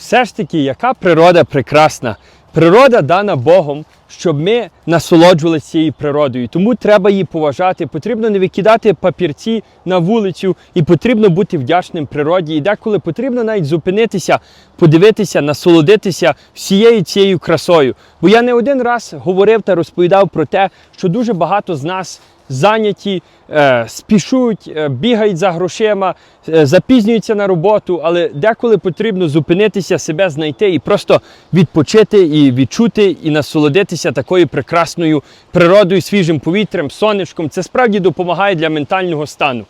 Все ж таки, яка природа прекрасна. Природа дана Богом, щоб ми насолоджувалися цією природою. Тому треба її поважати. Потрібно не викидати папірці на вулицю, і потрібно бути вдячним природі. І деколи потрібно навіть зупинитися, подивитися, насолодитися всією цією красою. Бо я не один раз говорив та розповідав про те, що дуже багато з нас зайняті, е, спішуть, е, бігають за грошима, е, запізнюються на роботу, але деколи потрібно зупинитися, себе знайти і просто відпочити і відчути, і насолодитися такою прекрасною природою, свіжим повітрям, сонечком. Це справді допомагає для ментального стану.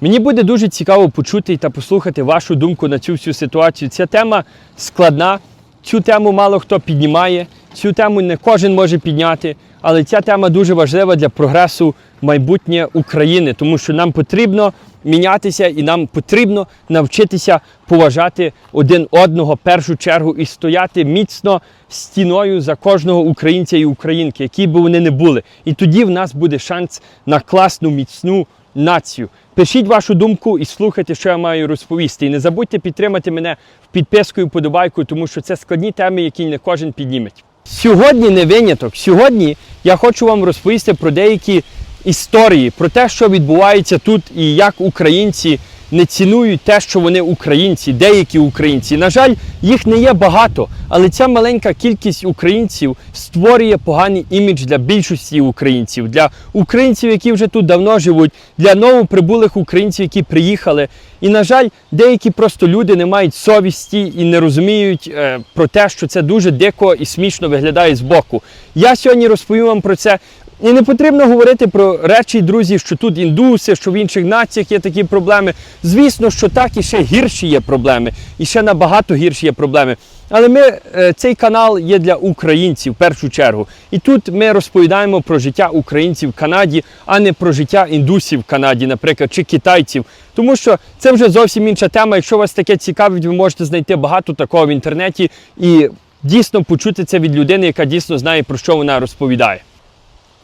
Мені буде дуже цікаво почути та послухати вашу думку на цю всю ситуацію. Ця тема складна, цю тему мало хто піднімає, цю тему не кожен може підняти, але ця тема дуже важлива для прогресу майбутнє України, тому що нам потрібно мінятися і нам потрібно навчитися поважати один одного першу чергу і стояти міцно стіною за кожного українця і українки, які б вони не були. І тоді в нас буде шанс на класну, міцну націю. Пишіть вашу думку і слухайте, що я маю розповісти. І не забудьте підтримати мене в підпискою, подобайкою, тому що це складні теми, які не кожен підніметь. Сьогодні не виняток. Сьогодні я хочу вам розповісти про деякі історії, про те, що відбувається тут, і як українці не цінують те, що вони українці, деякі українці. На жаль, їх не є багато, але ця маленька кількість українців створює поганий імідж для більшості українців, для українців, які вже тут давно живуть, для новоприбулих українців, які приїхали. І, на жаль, деякі просто люди не мають совісті і не розуміють е, про те, що це дуже дико і смішно виглядає збоку. Я сьогодні розповім вам про це. І не потрібно говорити про речі, друзі, що тут індуси, що в інших націях є такі проблеми. Звісно, що так і ще гірші є проблеми, і ще набагато гірші є проблеми. Але ми, е, цей канал є для українців в першу чергу. І тут ми розповідаємо про життя українців в Канаді, а не про життя індусів в Канаді, наприклад, чи китайців. Тому що це вже зовсім інша тема. Якщо вас таке цікавить, ви можете знайти багато такого в інтернеті і дійсно почути це від людини, яка дійсно знає, про що вона розповідає.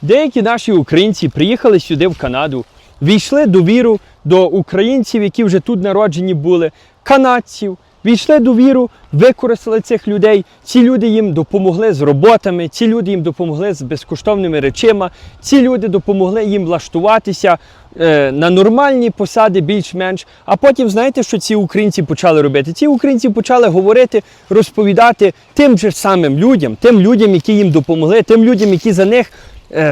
Деякі наші українці приїхали сюди в Канаду, війшли довіру до українців, які вже тут народжені були, канадців. Війшли довіру, використали цих людей. Ці люди їм допомогли з роботами, ці люди їм допомогли з безкоштовними речима, ці люди допомогли їм влаштуватися е, на нормальні посади, більш-менш. А потім знаєте, що ці українці почали робити? Ці українці почали говорити, розповідати тим же самим людям, тим людям, які їм допомогли, тим людям, які за них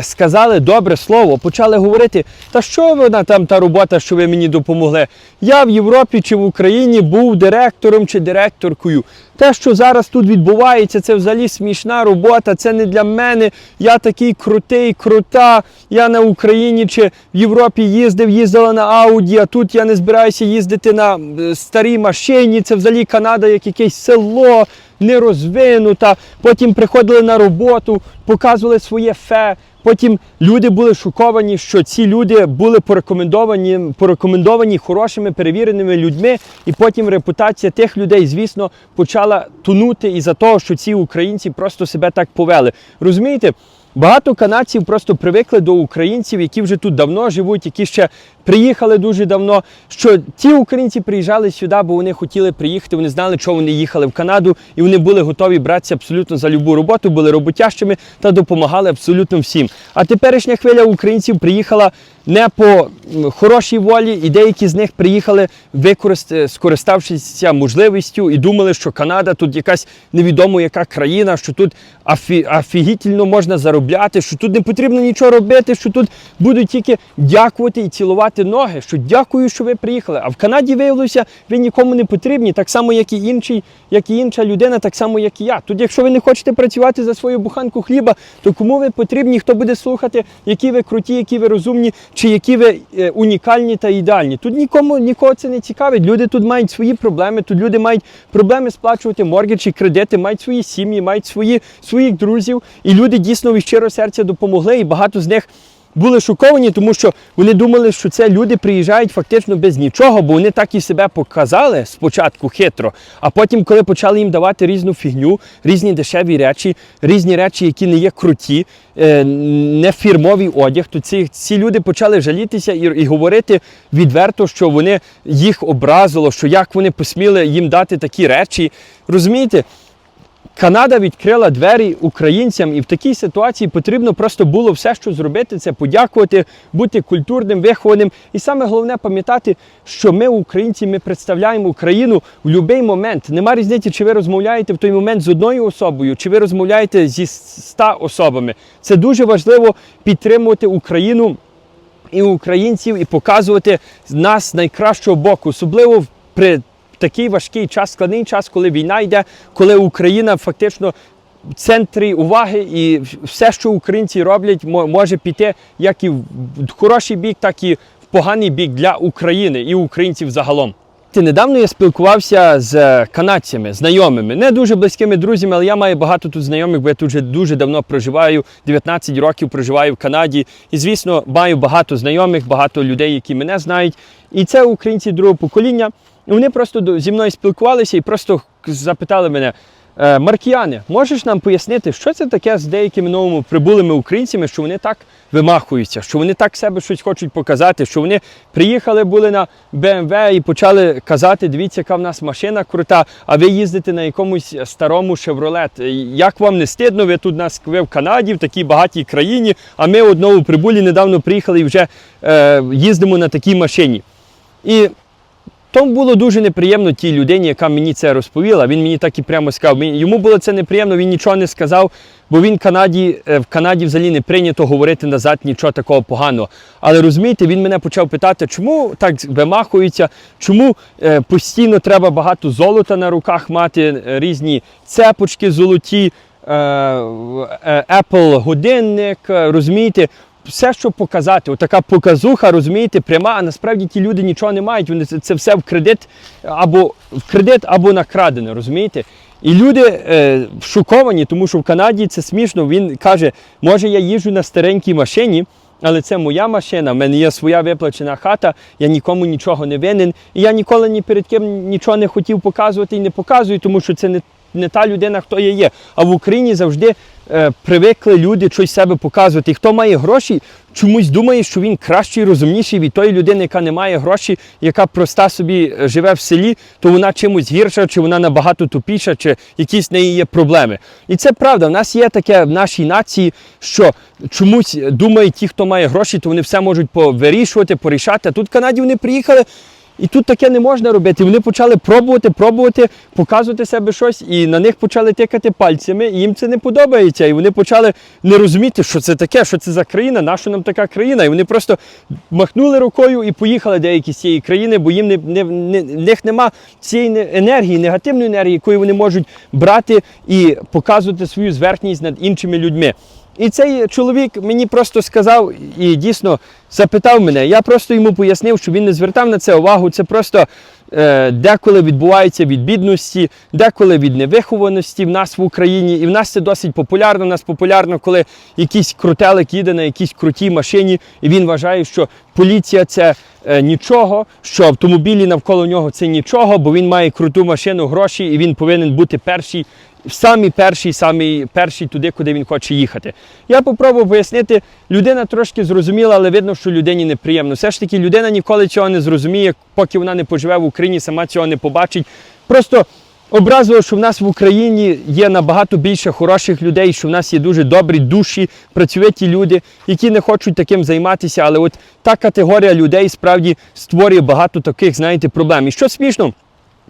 сказали добре слово, почали говорити, та що вона там та робота, що ви мені допомогли? Я в Європі чи в Україні був директором чи директоркою. Те, що зараз тут відбувається, це взагалі смішна робота, це не для мене. Я такий крутий, крута. Я на Україні чи в Європі їздив, їздила на Ауді, а тут я не збираюся їздити на е, старій машині. Це взагалі Канада як якесь село не розвинута. Потім приходили на роботу, показували своє фе. Потім люди були шоковані, що ці люди були порекомендовані, порекомендовані хорошими перевіреними людьми, і потім репутація тих людей, звісно, почала тонути із-за того, що ці українці просто себе так повели. Розумієте? Багато канадців просто привикли до українців, які вже тут давно живуть, які ще приїхали дуже давно. Що ті українці приїжджали сюди, бо вони хотіли приїхати, вони знали, що вони їхали в Канаду, і вони були готові братися абсолютно за любу роботу, були роботящими та допомагали абсолютно всім. А теперішня хвиля українців приїхала не по хорошій волі, і деякі з них приїхали, використ... скориставшися можливістю, і думали, що Канада тут якась невідомо яка країна, що тут афі... офігітельно можна заробляти, що тут не потрібно нічого робити, що тут будуть тільки дякувати і цілувати ноги. Що дякую, що ви приїхали. А в Канаді виявилося, ви нікому не потрібні, так само, як і інший, як і інша людина, так само, як і я. Тут, якщо ви не хочете працювати за свою буханку хліба, то кому ви потрібні, хто буде слухати, які ви круті, які ви розумні, чи які ви е, унікальні та ідеальні. Тут нікому нікого це не цікавить. Люди тут мають свої проблеми, тут люди мають проблеми сплачувати моргіджі, кредити, мають свої сім'ї, мають свої, своїх друзів. І люди дійсно від щиро серця допомогли, і багато з них були шоковані, тому що вони думали, що це люди приїжджають фактично без нічого, бо вони так і себе показали спочатку хитро. А потім, коли почали їм давати різну фігню, різні дешеві речі, різні речі, які не є круті, е, не фірмовий одяг, то ці, ці люди почали жалітися і, і говорити відверто, що вони їх образило, що як вони посміли їм дати такі речі. Розумієте? Канада відкрила двері українцям, і в такій ситуації потрібно просто було все, що зробити, це подякувати, бути культурним, вихованим. І саме головне пам'ятати, що ми, українці, ми представляємо Україну в будь-який момент. Нема різниці, чи ви розмовляєте в той момент з одною особою, чи ви розмовляєте зі ста особами. Це дуже важливо підтримувати Україну і українців, і показувати нас найкращого боку, особливо такий важкий час, складний час, коли війна йде, коли Україна фактично в центрі уваги, і все, що українці роблять, може піти як і в хороший бік, так і в поганий бік для України і українців загалом. Недавно я спілкувався з канадцями, знайомими, не дуже близькими друзями, але я маю багато тут знайомих, бо я тут вже дуже давно проживаю, 19 років проживаю в Канаді. І, звісно, маю багато знайомих, багато людей, які мене знають. І це українці другого покоління. Вони просто зі мною спілкувалися і просто запитали мене. «Е, Маркіяне, можеш нам пояснити, що це таке з деякими новими прибулими українцями, що вони так вимахуються, що вони так себе щось хочуть показати, що вони приїхали були на BMW і почали казати, дивіться, яка в нас машина крута, а ви їздите на якомусь старому Chevrolet. Як вам не стидно, ви тут нас ви в Канаді, в такій багатій країні, а ми одного прибулі недавно приїхали і вже е, їздимо на такій машині. І тому було дуже неприємно тій людині, яка мені це розповіла. Він мені так і прямо сказав. Йому було це неприємно, він нічого не сказав, бо він в Канаді, е, в Канаді взагалі не прийнято говорити назад нічого такого поганого. Але розумієте, він мене почав питати, чому так вимахуються, чому е, постійно треба багато золота на руках мати, е, різні цепочки золоті, Apple годинник, розумієте. Все, що показати, отака показуха, розумієте, пряма, а насправді ті люди нічого не мають. Вони це, все в кредит або в кредит, або накрадено, розумієте? І люди е, шоковані, тому що в Канаді це смішно. Він каже, може я їжджу на старенькій машині, але це моя машина, в мене є своя виплачена хата, я нікому нічого не винен. І я ніколи ні перед ким нічого не хотів показувати і не показую, тому що це не, не та людина, хто я є. А в Україні завжди е, привикли люди щось себе показувати. Хто має гроші, чомусь думає, що він кращий, розумніший від тої людини, яка не має грошей, яка проста собі е, живе в селі, то вона чимось гірша, чи вона набагато тупіша, чи якісь в неї є проблеми. І це правда. В нас є таке в нашій нації, що чомусь думають ті, хто має гроші, то вони все можуть повирішувати, порішати. А тут в Канаді вони приїхали. І тут таке не можна робити. Вони почали пробувати, пробувати, показувати себе щось, і на них почали тикати пальцями, і їм це не подобається. І вони почали не розуміти, що це таке, що це за країна, наша нам така країна. І вони просто махнули рукою і поїхали деякі з цієї країни, бо їм не, не, не, в них нема цієї енергії, негативної енергії, якою вони можуть брати і показувати свою зверхність над іншими людьми. І цей чоловік мені просто сказав і дійсно запитав мене. Я просто йому пояснив, що він не звертав на це увагу. Це просто е, деколи відбувається від бідності, деколи від невихованості в нас в Україні. І в нас це досить популярно. У нас популярно, коли якийсь крутелик їде на якійсь крутій машині, і він вважає, що поліція це е, нічого, що автомобілі навколо нього це нічого, бо він має круту машину, гроші, і він повинен бути перший самі перший, самі перший туди, куди він хоче їхати. Я попробував пояснити, людина трошки зрозуміла, але видно, що людині неприємно. Все ж таки, людина ніколи цього не зрозуміє, поки вона не поживе в Україні, сама цього не побачить. Просто образливо, що в нас в Україні є набагато більше хороших людей, що в нас є дуже добрі душі, працьовиті люди, які не хочуть таким займатися. Але от та категорія людей справді створює багато таких, знаєте, проблем. І що смішно?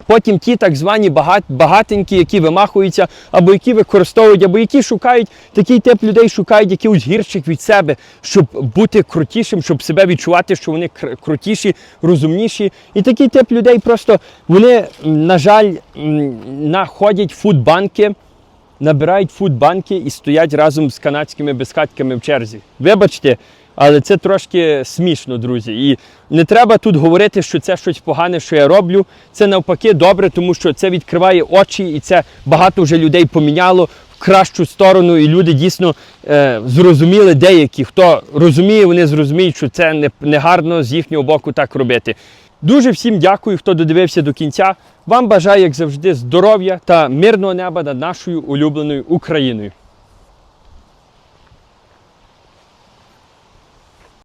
Потім ті так звані багат, багатенькі, які вимахуються, або які використовують, або які шукають, такий тип людей шукають якихось гірших від себе, щоб бути крутішим, щоб себе відчувати, що вони крутіші, розумніші. І такий тип людей просто вони, на жаль, находять фудбанки, набирають фудбанки і стоять разом з канадськими безхатками в черзі. Вибачте, Але це трошки смішно, друзі. І не треба тут говорити, що це щось погане, що я роблю. Це навпаки добре, тому що це відкриває очі, і це багато вже людей поміняло в кращу сторону. І люди дійсно е, зрозуміли деякі. Хто розуміє, вони зрозуміють, що це не, не гарно з їхнього боку так робити. Дуже всім дякую, хто додивився до кінця. Вам бажаю, як завжди, здоров'я та мирного неба над нашою улюбленою Україною.